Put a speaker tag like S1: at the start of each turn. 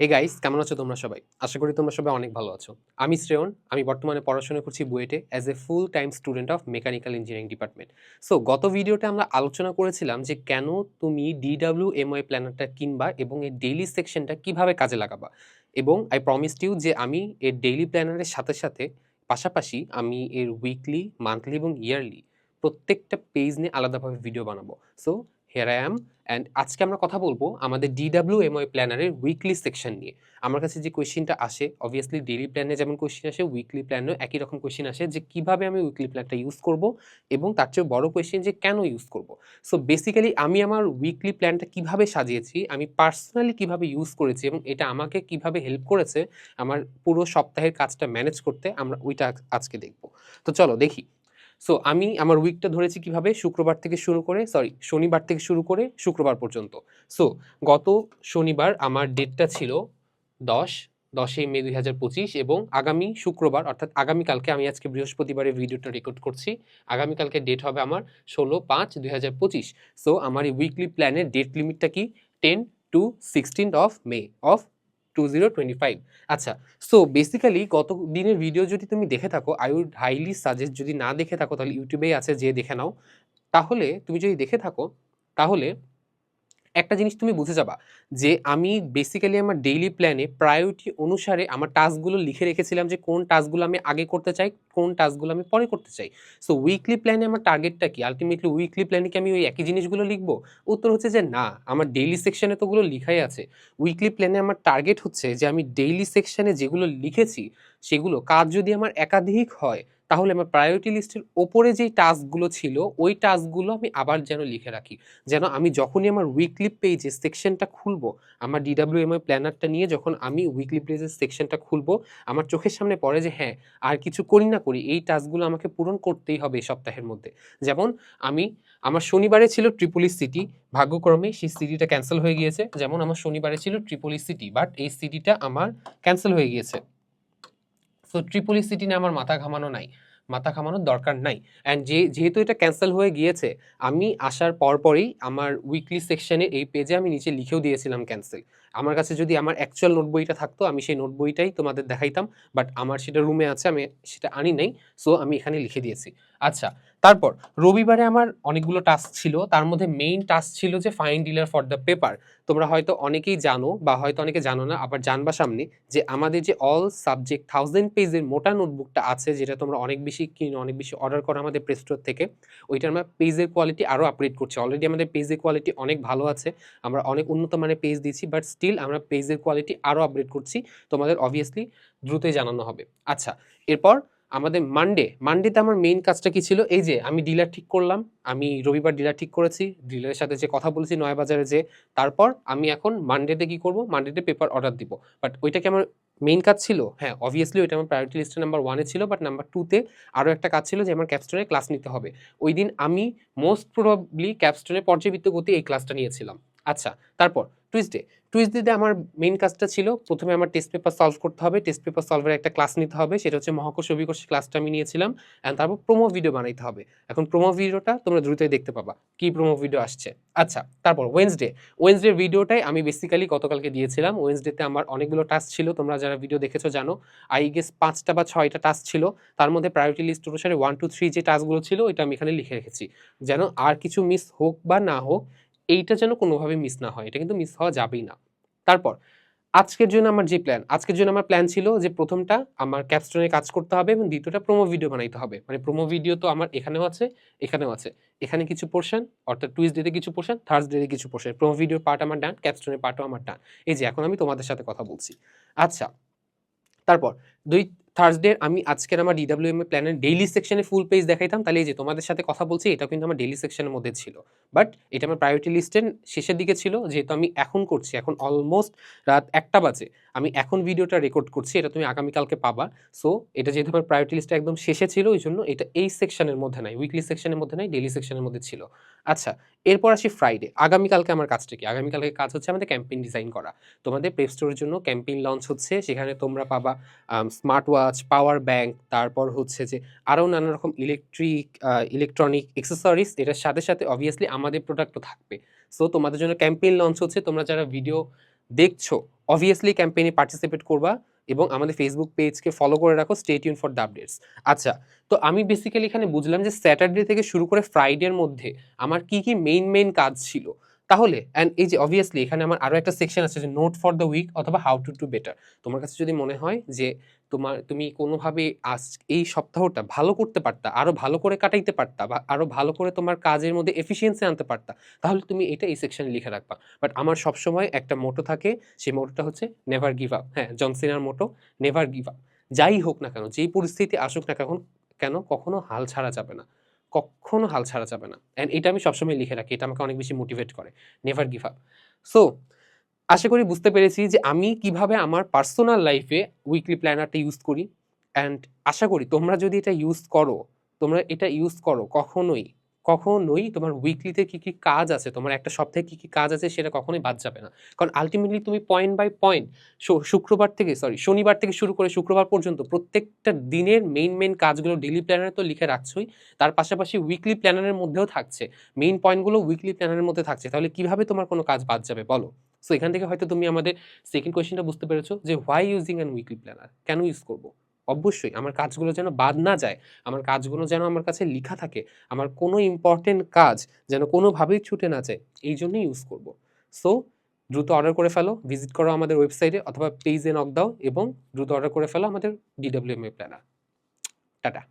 S1: Hey guys কেমন আছো তোমরা সবাই? আশা করি তোমরা সবাই অনেক ভালো আছো। আমি শ্রেয়ন, আমি বর্তমানে পড়াশোনা করছি বুয়েটে as a full time student of mechanical engineering department so গত ভিডিওতে আমরা আলোচনা করেছিলাম যে কেন তুমি ডিডাব্লিউ এমওয়াই প্ল্যানারটা কিনবা এবং এর ডেইলি সেকশনটা কীভাবে কাজে লাগাবা। এবং আই প্রমিস ইউ যে আমি এর ডেইলি প্ল্যানারের সাথে সাথে পাশাপাশি আমি এর উইকলি মান্থলি এবং ইয়ারলি প্রত্যেকটা পেজ নিয়ে আলাদাভাবে ভিডিও বানাবো। So here I am and আজকে আমরা কথা বলব আমাদের ডিডাব্লিউ এমওয়াই প্ল্যানারের উইকলি সেকশন নিয়ে। আমার কাছে যে কোয়েশ্চেনটা আসে অবভিয়াসলি ডেইলি প্ল্যানে যেমন কোয়েশ্চেন আসে উইকলি প্ল্যানেও একই রকম কোয়েশ্চেন আসে যে কীভাবে আমি উইকলি প্ল্যানটা ইউজ করব এবং তার চেয়ে বড় কোয়েশ্চেন যে কেন ইউজ করব। সো বেসিক্যালি আমি আমার উইকলি প্ল্যানটা কীভাবে সাজিয়েছি, আমি পার্সোনালি কীভাবে ইউজ করেছি এবং এটা আমাকে কীভাবে হেল্প করেছে, আমার পুরো সপ্তাহের কাজটা ম্যানেজ করতে আমরা ওইটা আজকে দেখব। তো চলো দেখি। সো আমি আমার উইকটা ধরেছি কীভাবে? শুক্রবার থেকে শুরু করে সরি শনিবার থেকে শুরু করে শুক্রবার পর্যন্ত। সো গত শনিবার আমার ডেটটা ছিল দশ, দশই মে দুই হাজার পঁচিশ এবং আগামী শুক্রবার, অর্থাৎ আগামীকালকে আমি আজকে বৃহস্পতিবারে ভিডিওটা রেকর্ড করছি। আগামীকালকে ডেট হবে আমার ষোলো পাঁচ দুই হাজার পঁচিশ। সো আমার এই উইকলি প্ল্যানের ডেট লিমিটটা কি? Ten to sixteen of May of two zero twenty five আচ্ছা সো বেসিক্যালি কত দিনের ভিডিও যদি তুমি দেখে থাকো আই উড হাইলি সাজেস্ট যদি না দেখে থাকো, তাহলে ইউটিউবেই আছে যে দেখে নাও। তাহলে তুমি যদি দেখে থাকো, তাহলে একটা জিনিস তুমি বুঝে যাবা যে আমি বেসিক্যালি আমার ডেইলি প্ল্যানে প্রায়োরিটি অনুসারে আমার টাস্কগুলো লিখে রেখেছিলাম যে কোন টাস্কগুলো আমি আগে করতে চাই, কোন টাস্কগুলো আমি পরে করতে চাই। সো উইকলি প্ল্যানে আমার টার্গেটটা কি? আলটিমেটলি উইকলি প্ল্যানে কি আমি ওই একই জিনিসগুলো লিখব? উত্তর হচ্ছে যে না, আমার ডেইলি সেকশনে তো ওগুলো লিখাই আছে। উইকলি প্ল্যানে আমার টার্গেট হচ্ছে যে আমি ডেইলি সেকশনে যেগুলো লিখেছি, সেগুলো কাজ যদি আমার একাধিক হয় তাহলে আমার প্রায়োরিটি লিস্টের ওপরে যেই টাস্কগুলো ছিল, ওই টাস্কগুলো আমি আবার যেন লিখে রাখি। যেন আমি যখনই আমার উইকলি পেজে সেকশনটা খুলবো, আমার ডিডাব্লিউ এম প্ল্যানারটা নিয়ে যখন আমি উইকলি পেজের সেকশনটা খুলবো, আমার চোখের সামনে পড়ে যে হ্যাঁ আর কিছু করি না করি, এই টাস্কগুলো আমাকে পূরণ করতেই হবে এই সপ্তাহের মধ্যে। যেমন আমি, আমার শনিবারে ছিল ট্রিপলি সিটি ভাগ্যক্রমে সেই সিটিটা ক্যান্সেল হয়ে গিয়েছে। যেমন আমার শনিবারে ছিল ট্রিপলি সিটি বাট এই সিটিটা আমার ক্যান্সেল হয়ে গিয়েছে। সো ট্রিপলি সিটি নিয়ে আমার মাথা ঘামানো নাই। মাথা ঘামানোর দরকার নাই। অ্যান্ড যে, যেহেতু এটা ক্যান্সেল হয়ে গিয়েছে, আমি আসার পরপরই আমার উইকলি সেকশনে এই পেজে আমি নিচে লিখেও দিয়েছিলাম ক্যান্সেল আমার কাছে যদি আমার অ্যাকচুয়াল নোট বইটা থাকতো, আমি সেই নোট বইটাই তোমাদের দেখাইতাম বাট আমার সেটা রুমে আছে, আমি সেটা আনি নাই সো আমি এখানে লিখে দিয়েছি। আচ্ছা তারপর রবিবারে আমার অনেকগুলো টাস্ক ছিল, তার মধ্যে মেইন টাস্ক ছিল যে fine dealer for the paper তোমরা হয়তো অনেকেই জানো বা হয়তো অনেকে জানো না, আবার জানবা সামনে যে আমাদের যে অল সাবজেক্ট থাউজেন্ড পেজের মোটা নোটবুকটা আছে, যেটা তোমরা অনেক বেশি কিনো, অনেক বেশি অর্ডার করো আমাদের প্লে স্টোর থেকে ওইটা আমরা পেজের কোয়ালিটি আরও আপগ্রেড করছি। অলরেডি আমাদের পেজের কোয়ালিটি অনেক ভালো আছে, আমরা অনেক উন্নত মানের পেজ দিচ্ছি বাট স্টিল আমরা পেজের কোয়ালিটি আরও আপগ্রেড করছি। তোমাদের অবভিয়াসলি দ্রুতই জানানো হবে। আচ্ছা এরপর আমাদের মানডে মানডেতে আমার মেইন কাজটা কি ছিল? এই যে, আমি ডিলার ঠিক করলাম, আমি রবিবার ডিলার ঠিক করেছি ডিলারের সাথে যে কথা বলেছি নয়াবাজারে যে, তারপর আমি এখন মানডেতে কি করব? মানডেতে পেপার অর্ডার দিব। বাট ওইটা কি আমার মেইন কাজ ছিল? হ্যাঁ অবভিয়াসলি ওইটা আমার প্রায়োরিটি লিস্টে নাম্বার ওয়ানে ছিল বাট নাম্বার টুতে আরও একটা কাজ ছিল যে, আমার ক্যাপস্টোনে ক্লাস নিতে হবে। ওই দিন আমি মোস্ট প্রবাবলি ক্যাপস্টোনে পর্যাবৃত্ত গতি এই ক্লাসটা নিয়েছিলাম। আচ্ছা তারপর টুইসডে টুইসডেতে আমার মেইন কাজটা ছিল প্রথমে আমার টেস্ট পেপার সলভ করতে হবে টেস্ট পেপার সলভের একটা ক্লাস নিতে হবে, সেটা হচ্ছে মহাকর্ষ অভিকর্ষ ক্লাসটা আমি নিয়েছিলাম অ্যান্ড তারপর প্রোমো ভিডিও বানাইতে হবে। এখন প্রোমো ভিডিওটা তোমরা দ্রুতই দেখতে পাবা, কি প্রোমো ভিডিও আসছে। আচ্ছা তারপর ওয়েন্সডে ওয়েনসডে ভিডিওটাই আমি বেসিক্যালি গতকালকে দিয়েছিলাম ওয়েনসডেতে আমার অনেকগুলো টাস্ক ছিল, তোমরা যারা ভিডিও দেখেছ জানো আই গেস পাঁচটা বা ছয়টা টাস্ক ছিল, তার মধ্যে প্রায়োরিটি লিস্ট অনুসারে ওয়ান টু থ্রি যে টাস্কগুলো ছিল, ওইটা আমি এখানে লিখে রেখেছি। যেন আর কিছু মিস হোক বা না হোক এইটা যেন কোনোভাবে মিস না হয়, এটা কিন্তু মিস হওয়া যাবেই না। তারপর, আজকের জন্য আমার যে প্ল্যান আজকের জন্য আমার প্ল্যান ছিল যে প্রথমটা আমার ক্যাপস্টোনে কাজ করতে হবে এবং দ্বিতীয়টা প্রোমো ভিডিও বানাইতে হবে। মানে প্রোমো ভিডিও তো আমার এখানেও আছে এখানেও আছে। এখানে কিছু পোর্শন অর্থাৎ টুইসডেতে কিছু পোর্শন থার্সডেতে কিছু পোর্শন প্রোমো ভিডিওর পার্ট আমার ডান ক্যাপস্টোনের পার্টও আমার ডান এই যে, এখন আমি তোমাদের সাথে কথা বলছি। আচ্ছা তারপর, দুই থার্সডে আমি আজকের আমার ডিডাব্লিউএম প্ল্যানের ডেইলি সেকশনে ফুল পেজ দেখাইতাম, তাহলে এই যে তোমাদের সাথে কথা বলছি, এটা কিন্তু আমার ডেইলি সেকশনের মধ্যে ছিল। বাট এটা আমার প্রায়োরিটি লিস্টের শেষের দিকে ছিল, যেহেতু আমি এখন করছি, এখন অলমোস্ট রাত একটা বাজে। আমি এখন ভিডিওটা রেকর্ড করছি, এটা তুমি আগামীকালকে পাবা। সো এটা যেহেতু আমার প্রায়োরিটি লিস্টটা একদম শেষে ছিল, ওই জন্য এটা এই সেকশনের মধ্যে নাই উইকলি সেকশনের মধ্যে নাই ডেইলি সেকশনের মধ্যে ছিল। আচ্ছা এরপর আসি ফ্রাইডে আগামীকালকে আমার কাজটা কি? আগামীকালকে কাজ হচ্ছে আমাদের ক্যাম্পেইন ডিজাইন করা। তোমাদের প্লে স্টোরের জন্য ক্যাম্পেইন লঞ্চ হচ্ছে, সেখানে তোমরা পাবা স্মার্ট ওয়াচ পাওয়ার ব্যাংক, তারপর হচ্ছে যে আরও নানা রকম ইলেকট্রিক ইলেকট্রনিক এক্সেসরিজ এটার সাথে সাথে অবভিয়াসলি আমাদের প্রোডাক্টও থাকবে। সো তোমাদের জন্য ক্যাম্পেইন লঞ্চ হচ্ছে, তোমরা যারা ভিডিও দেখছ অবভিয়াসলি ক্যাম্পেইনে পার্টিসিপেট করবা এবং আমাদের ফেসবুক পেজকে ফলো করে রাখো স্টেট ইউন ফর দ্য আপডেটস আচ্ছা তো আমি বেসিক্যালি এখানে বুঝলাম যে স্যাটারডে থেকে শুরু করে ফ্রাইডের মধ্যে আমার কি কি মেইন মেইন কাজ ছিল। তাহলে অ্যান্ড এই যে অবভিয়াসলি এখানে আমার আরও একটা সেকশন আছে যে নোট ফর দ্য উইক অথবা হাউ টু ডু বেটার তোমার কাছে যদি মনে হয় যে তোমার, তুমি কোনোভাবে আজ এই সপ্তাহটা ভালো করতে পারতা আরও ভালো করে কাটাইতে পারতা বা আরও ভালো করে তোমার কাজের মধ্যে এফিসিয়েন্সি আনতে পারতা, তাহলে তুমি এটা এই সেকশনে লিখে রাখবা। বাট আমার সবসময় একটা মোটো থাকে, সেই মোটোটা হচ্ছে নেভার গিভ আপ হ্যাঁ জনসিনার মোটো নেভার গিভ আপ যাই হোক না কেন, যেই পরিস্থিতি আসুক না কেন কেন কখনো হাল ছাড়া যাবে না। কখনো হাল ছাড়া যাবে না। অ্যান্ড এটা আমি সবসময় লিখে রাখি, এটা আমাকে অনেক বেশি মোটিভেট করে। নেভার গিভ আপ সো আশা করি বুঝতে পেরেছি যে আমি কীভাবে আমার পার্সোনাল লাইফে উইকলি প্ল্যানারটা ইউজ করি। অ্যান্ড আশা করি তোমরা যদি এটা ইউজ করো, তোমরা এটা ইউজ করো কখনোই কখনোই তোমার উইকলিতে কি কি কাজ আছে, তোমার একটা সপ্তাহে কি কি কাজ আছে সেটা কখনোই বাদ যাবে না। কারণ আলটিমেটলি তুমি পয়েন্ট বাই পয়েন্ট শুক্রবার থেকে সরি শনিবার থেকে শুরু করে শুক্রবার পর্যন্ত প্রত্যেকটা দিনের মেইন মেইন কাজগুলো ডেলি প্ল্যানারে তো লিখে রাখছোই। তার পাশাপাশি উইকলি প্ল্যানারের মধ্যেও থাকছে। মেইন পয়েন্টগুলো উইকলি প্ল্যানারের মধ্যে থাকছে। তাহলে কীভাবে তোমার কোনো কাজ বাদ যাবে বলো? সো এখান থেকে হয়তো তুমি আমাদের সেকেন্ড কোয়েশ্চেনটা বুঝতে পেরেছ যে why using an weekly planner কেন ইউজ করব? অবশ্যই আমার কাজগুলো যেন বাদ না যায়, আমার কাজগুলো যেন আমার কাছে লেখা থাকে, আমার কোনো ইম্পর্টেন্ট কাজ যেন কোনোভাবেই ছুটে না যায়, এই জন্যই ইউজ করব। সো দ্রুত অর্ডার করে ফেলো ভিজিট করো আমাদের ওয়েবসাইটে অথবা পেজে নক দাও এবং দ্রুত অর্ডার করে ফেলো আমাদের ডিডাব্লিউএমএ প্ল্যানার টাটা।